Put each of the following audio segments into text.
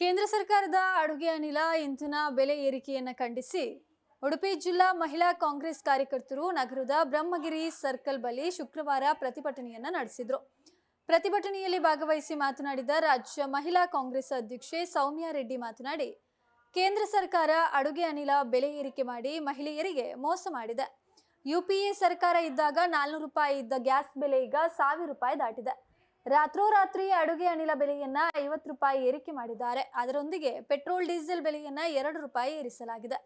ಕೇಂದ್ರ ಸರ್ಕಾರದ ಅಡುಗೆ ಅನಿಲ ಇಂಧನ ಬೆಲೆ ಏರಿಕೆಯನ್ನು ಖಂಡಿಸಿ ಉಡುಪಿ ಜಿಲ್ಲಾ ಮಹಿಳಾ ಕಾಂಗ್ರೆಸ್ ಕಾರ್ಯಕರ್ತರು ನಗರದ ಬ್ರಹ್ಮಗಿರಿ ಸರ್ಕಲ್ ಬಳಿ ಶುಕ್ರವಾರ ಪ್ರತಿಭಟನೆಯನ್ನು ನಡೆಸಿದ್ರು. ಪ್ರತಿಭಟನೆಯಲ್ಲಿ ಭಾಗವಹಿಸಿ ಮಾತನಾಡಿದ ರಾಜ್ಯ ಮಹಿಳಾ ಕಾಂಗ್ರೆಸ್ ಅಧ್ಯಕ್ಷೆ ಸೌಮ್ಯಾ ರೆಡ್ಡಿ ಮಾತನಾಡಿ, ಕೇಂದ್ರ ಸರ್ಕಾರ ಅಡುಗೆ ಅನಿಲ ಬೆಲೆ ಏರಿಕೆ ಮಾಡಿ ಮಹಿಳೆಯರಿಗೆ ಮೋಸ ಮಾಡಿದೆ. ಯುಪಿಎ ಸರ್ಕಾರ ಇದ್ದಾಗ ನಾಲ್ನೂರು ರೂಪಾಯಿ ಇದ್ದ ಗ್ಯಾಸ್ ಬೆಲೆ ಈಗ ಸಾವಿರ ರೂಪಾಯಿ ದಾಟಿದೆ. ರಾತ್ರೋರಾತ್ರಿ ಅಡುಗೆ ಅನಿಲ ಬೆಲೆಯನ್ನ ಐವತ್ತು ರೂಪಾಯಿ ಏರಿಕೆ ಮಾಡಿದ್ದಾರೆ. ಅದರೊಂದಿಗೆ ಪೆಟ್ರೋಲ್, ಡೀಸೆಲ್ ಬೆಲೆಯನ್ನ ಎರಡು ರೂಪಾಯಿ ಏರಿಸಲಾಗಿದೆ.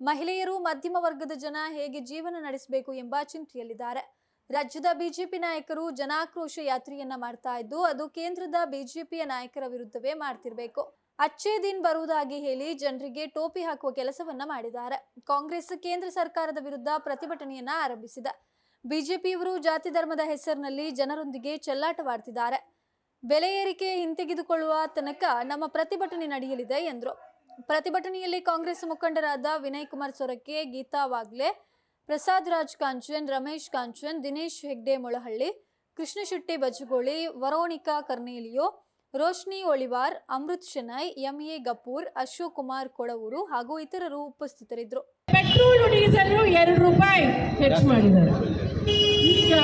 ಮಹಿಳೆಯರು, ಮಧ್ಯಮ ವರ್ಗದ ಜನ ಹೇಗೆ ಜೀವನ ನಡೆಸಬೇಕು ಎಂಬ ಚಿಂತೆಯಲ್ಲಿದ್ದಾರೆ. ರಾಜ್ಯದ ಬಿಜೆಪಿ ನಾಯಕರು ಜನಾಕ್ರೋಶ ಯಾತ್ರೆಯನ್ನ ಮಾಡ್ತಾ ಇದ್ದು, ಅದು ಕೇಂದ್ರದ ಬಿಜೆಪಿಯ ನಾಯಕರ ವಿರುದ್ಧವೇ ಮಾಡ್ತಿರ್ಬೇಕು. ಅಚ್ಚೇ ದಿನ್ ಬರುವುದಾಗಿ ಹೇಳಿ ಜನರಿಗೆ ಟೋಪಿ ಹಾಕುವ ಕೆಲಸವನ್ನ ಮಾಡಿದ್ದಾರೆ. ಕಾಂಗ್ರೆಸ್ ಕೇಂದ್ರ ಸರ್ಕಾರದ ವಿರುದ್ಧ ಪ್ರತಿಭಟನೆಯನ್ನ ಆರಂಭಿಸಿದೆ. ಬಿಜೆಪಿಯವರು ಜಾತಿ ಧರ್ಮದ ಹೆಸರಿನಲ್ಲಿ ಜನರೊಂದಿಗೆ ಚೆಲ್ಲಾಟವಾಡ್ತಿದ್ದಾರೆ. ಬೆಲೆ ಏರಿಕೆ ಹಿಂತೆಗೆದುಕೊಳ್ಳುವ ತನಕ ನಮ್ಮ ಪ್ರತಿಭಟನೆ ನಡೆಯಲಿದೆ ಎಂದರು. ಪ್ರತಿಭಟನೆಯಲ್ಲಿ ಕಾಂಗ್ರೆಸ್ ಮುಖಂಡರಾದ Vinay Kumar Sorake, Geetha Wagle, Prasad Raj Kanchan, Ramesh Kanchan, Dinesh Hegde Molahalli Krishnashetty Bajagoli, Veronica Cornelio Roshni Oliver Amrit Shenoy A Gafoor Ashok Kumar Kodavoor ಹಾಗೂ ಇತರರು ಉಪಸ್ಥಿತರಿದ್ದರು. ಪೆಟ್ರೋಲ್ ಡೀಸೆಲ್ ಎರಡು ರೂಪಾಯಿ ಹೆಚ್ಚು ಮಾಡಿದ್ದಾರೆ. ಈಗ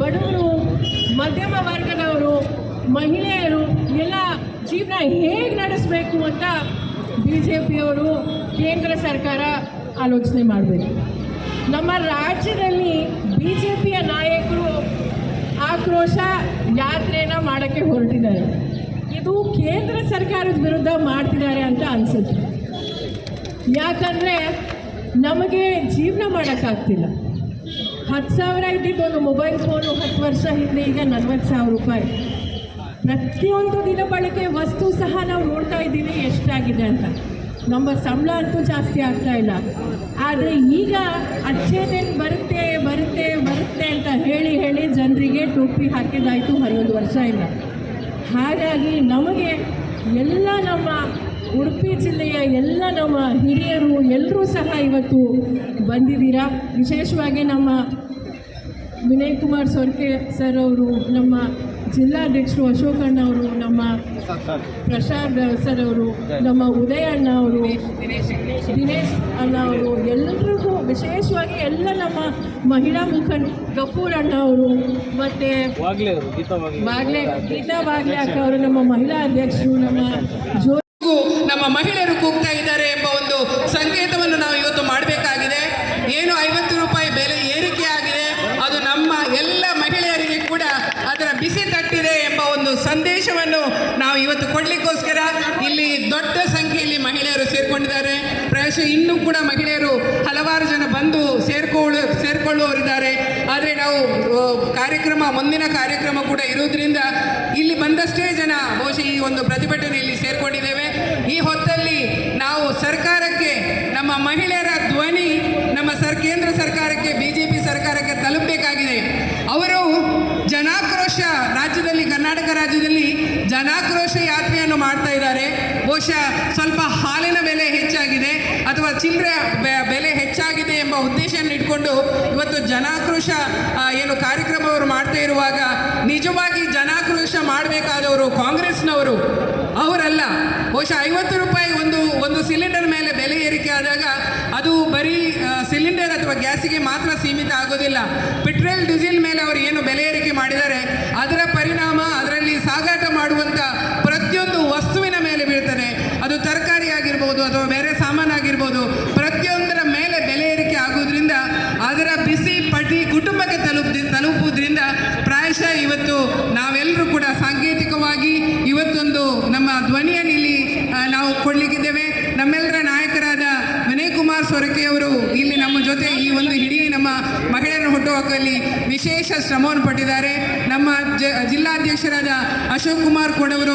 ಬಡವರು ಮಧ್ಯಮ ವರ್ಗದವರು ಮಹಿಳೆಯರು ಎಲ್ಲ ಜೀವನ ಹೇಗೆ ನಡೆಸಬೇಕು ಅಂತ ಬಿ ಜೆ ಪಿಯವರು ಕೇಂದ್ರ ಸರ್ಕಾರ ಆಲೋಚನೆ ಮಾಡಬೇಕು. ನಮ್ಮ ರಾಜ್ಯದಲ್ಲಿ ಬಿ ಜೆ ಪಿಯ ನಾಯಕರು ಆಕ್ರೋಶ ಯಾತ್ರೆನ ಮಾಡೋಕ್ಕೆ ಹೊರಟಿದ್ದಾರೆ. ಇದು ಕೇಂದ್ರ ಸರ್ಕಾರದ ವಿರುದ್ಧ ಮಾಡ್ತಿದ್ದಾರೆ ಅಂತ ಅನಿಸುತ್ತೆ. ಯಾಕಂದರೆ ನಮಗೆ ಜೀವನ ಮಾಡೋಕ್ಕಾಗ್ತಿಲ್ಲ. ಹತ್ತು ಸಾವಿರ ಇದ್ದಿದ್ದು ಒಂದು ಮೊಬೈಲ್ ಫೋನು ಹತ್ತು ವರ್ಷ ಹಿಂದೆ ಈಗ ನಲ್ವತ್ತು ಸಾವಿರ ರೂಪಾಯಿ. ಪ್ರತಿಯೊಂದು ದಿನ ಬಳಕೆ ವಸ್ತು ಸಹ ನಾವು ನೋಡ್ತಾ ಇದ್ದೀವಿ ಎಷ್ಟಾಗಿದೆ ಅಂತ. ನಮ್ಮ ಸಂಬಳ ಅಂತೂ ಜಾಸ್ತಿ ಆಗ್ತಾ ಇಲ್ಲ. ಆದರೆ ಈಗ ಅಚ್ಚೇನೇನು ಬರುತ್ತೆ ಬರುತ್ತೆ ಬರುತ್ತೆ ಅಂತ ಹೇಳಿ ಹೇಳಿ ಜನರಿಗೆ ಟೋಪಿ ಹಾಕಿದ್ದಾಯಿತು ವರ್ಷ ಇಲ್ಲ. ಹಾಗಾಗಿ ನಮಗೆ ಎಲ್ಲ ನಮ್ಮ ಉಡುಪಿ ಜಿಲ್ಲೆಯ ಎಲ್ಲ ನಮ್ಮ ಹಿರಿಯರು ಎಲ್ಲರೂ ಸಹ ಇವತ್ತು ಬಂದಿದ್ದೀರಾ? ವಿಶೇಷವಾಗಿ ನಮ್ಮ ವಿನಯ್ ಕುಮಾರ್ ಸೊರ್ಕೆ ಸರ್ ಅವರು, ನಮ್ಮ ಜಿಲ್ಲಾಧ್ಯಕ್ಷರು ಅಶೋಕಣ್ಣ ಅವರು ನಮ್ಮ ಪ್ರಸಾದ್ ಸರ್ ಅವರು ನಮ್ಮ ಉದಯ ಅಣ್ಣ ಅವರು ದಿನೇಶ್ ಅಣ್ಣ ಅವರು ಎಲ್ಲರಿಗೂ ವಿಶೇಷವಾಗಿ ಎಲ್ಲ ನಮ್ಮ ಮಹಿಳಾ ಮುಖಂಡ ಗಫೂರ್ ಅಣ್ಣ ಅವರು ಮತ್ತು ವಾಗ್ಲೆ ಗೀತಾ ಬಾಗ್ಲೆ ಗೀತಾ ಬಾಗ್ಲೆ ಅಕ್ಕ ಅವರು ನಮ್ಮ ಮಹಿಳಾ ಅಧ್ಯಕ್ಷರು ನಮ್ಮ ಜೋ ನಮ್ಮ ಮಹಿಳೆಯರು ಕೂಗ್ತಾ ಇದ್ದಾರೆ ಎಂಬ ಒಂದು ಸಂಕೇತವನ್ನು ನಾವು ಇವತ್ತು ಮಾಡಬೇಕಾಗಿದೆ ಏನು ಐವತ್ತು ರೂಪಾಯಿ ಬೆಲೆ ಏರಿಕೆ ಆಗಿದೆ ಅದು ನಮ್ಮ ಎಲ್ಲ ಮಹಿಳೆಯರಿಗೆ ಕೂಡ ಅದರ ಬಿಸಿ ತಟ್ಟಿದೆ ಎಂಬ ಒಂದು ಸಂದೇಶವನ್ನು ನಾವು ಇವತ್ತು ಕೊಡಲಿಕ್ಕೋಸ್ಕರ ಇಲ್ಲಿ ದೊಡ್ಡ ಸಂಖ್ಯೆಯಲ್ಲಿ ಮಹಿಳೆಯರು ಸೇರಿಕೊಂಡಿದ್ದಾರೆ. ಪ್ರಾಯಶಃ ಇನ್ನೂ ಕೂಡ ಮಹಿಳೆಯರು ಹಲವಾರು ಜನ ಬಂದು ಸೇರ್ಕೊಳ್ಳು ಸೇರಿಕೊಳ್ಳುವವರಿದ್ದಾರೆ. ಆದರೆ ನಾವು ಕಾರ್ಯಕ್ರಮ, ಮುಂದಿನ ಕಾರ್ಯಕ್ರಮ ಕೂಡ ಇರುವುದರಿಂದ ಇಲ್ಲಿ ಬಂದಷ್ಟೇ ಜನ ಬಹುಶಃ ಈ ಒಂದು ಪ್ರತಿಭಟನೆಯಲ್ಲಿ ಸೇರಿಕೊಂಡಿದ್ದೇವೆ. ಈ ಹೊತ್ತಲ್ಲಿ ನಾವು ಸರ್ಕಾರಕ್ಕೆ, ನಮ್ಮ ಮಹಿಳೆಯರ ಧ್ವನಿ ನಮ್ಮ ಸರ್, ಕೇಂದ್ರ ಸರ್ಕಾರಕ್ಕೆ ಬಿ ಜೆ ಪಿ ಸರ್ಕಾರಕ್ಕೆ ತಲುಪಬೇಕಾಗಿದೆ. ಜನಾಕ್ರೋಶ ರಾಜ್ಯದಲ್ಲಿ, ಕರ್ನಾಟಕ ರಾಜ್ಯದಲ್ಲಿ ಜನಾಕ್ರೋಶ ಯಾತ್ರೆಯನ್ನು ಮಾಡ್ತಾ ಇದ್ದಾರೆ. ಬಹುಶಃ ಸ್ವಲ್ಪ ಹಾಲಿನ ಬೆಲೆ ಹೆಚ್ಚಾಗಿದೆ ಅಥವಾ ಚಿಲ್ಲರೆ ಬೆಲೆ ಹೆಚ್ಚಾಗಿದೆ ಎಂಬ ಉದ್ದೇಶವನ್ನು ಇಟ್ಕೊಂಡು ಇವತ್ತು ಜನಾಕ್ರೋಶ ಏನು ಕಾರ್ಯಕ್ರಮವರು ಮಾಡ್ತಾ ಇರುವಾಗ ನಿಜವಾಗಿ ಜನಾಕ್ರೋಶ ಮಾಡಬೇಕಾದವರು ಕಾಂಗ್ರೆಸ್ನವರು? ಅವರಲ್ಲ. ಬಹುಶಃ ಐವತ್ತು ರೂಪಾಯಿ ಒಂದು ಒಂದು ಸಿಲಿಂಡರ್ ಮೇಲೆ ಬೆಲೆ ಏರಿಕೆ ಆದಾಗ ಅದು ಬರೀ ಸಿಲಿಂಡರ್ ಅಥವಾ ಗ್ಯಾಸಿಗೆ ಮಾತ್ರ ಸೀಮಿತ ಆಗೋದಿಲ್ಲ. ಪೆಟ್ರೋಲ್, ಡೀಸೆಲ್ ಮೇಲೆ ಅವರು ಏನು ಬೆಲೆ ಏರಿಕೆ ಮಾಡಿದ್ದಾರೆ, ಅದರ ಪರಿಣಾಮ ಅದರಲ್ಲಿ ಸಾಗಾಟ ಮಾಡುವಂಥ ಪ್ರತಿಯೊಂದು ವಸ್ತುವಿನ ಮೇಲೆ ಬೀಳ್ತದೆ. ಅದು ತರಕಾರಿ ಆಗಿರ್ಬೋದು ಅಥವಾ ಬೇರೆ ಸಾಮಾನು ಆಗಿರ್ಬೋದು, ಪ್ರತಿಯೊಂದರ ಮೇಲೆ ಬೆಲೆ ಏರಿಕೆ ಆಗೋದ್ರಿಂದ ಅದರ ಬಿಸಿ ಪಟಿ ಕುಟುಂಬಕ್ಕೆ ತಲುಪ ತಲುಪುವುದರಿಂದ ಪ್ರಾಯಶಃ ಇವತ್ತು ನಾವೆಲ್ಲರೂ ಕೂಡ ಸಾಂಕೇತಿಕವಾಗಿ ಇವತ್ತೊಂದು ನಮ್ಮ ಧ್ವನಿಯನ್ನು ಇಲ್ಲಿ ನಾವು ಕೊಡಲಿಕ್ಕಿದ್ದೇವೆ ನಮ್ಮೆಲ್ಲರ ನಾಯಕರಾದ ವಿನಯ್ ಕುಮಾರ್ ಸೊರಕೆಯವರು ಇಲ್ಲಿ ನಮ್ಮ ಜೊತೆ ಈ ಒಂದು ಇಡೀ ನಮ್ಮ ಮಹಿಳೆಯರನ್ನು ಹುಟ್ಟುಹಾಕಲ್ಲಿ ವಿಶೇಷ ಶ್ರಮವನ್ನು ಪಟ್ಟಿದ್ದಾರೆ. ನಮ್ಮ ಜಿಲ್ಲಾಧ್ಯಕ್ಷರಾದ ಅಶೋಕ್ ಕುಮಾರ್ ಕೊಡವರು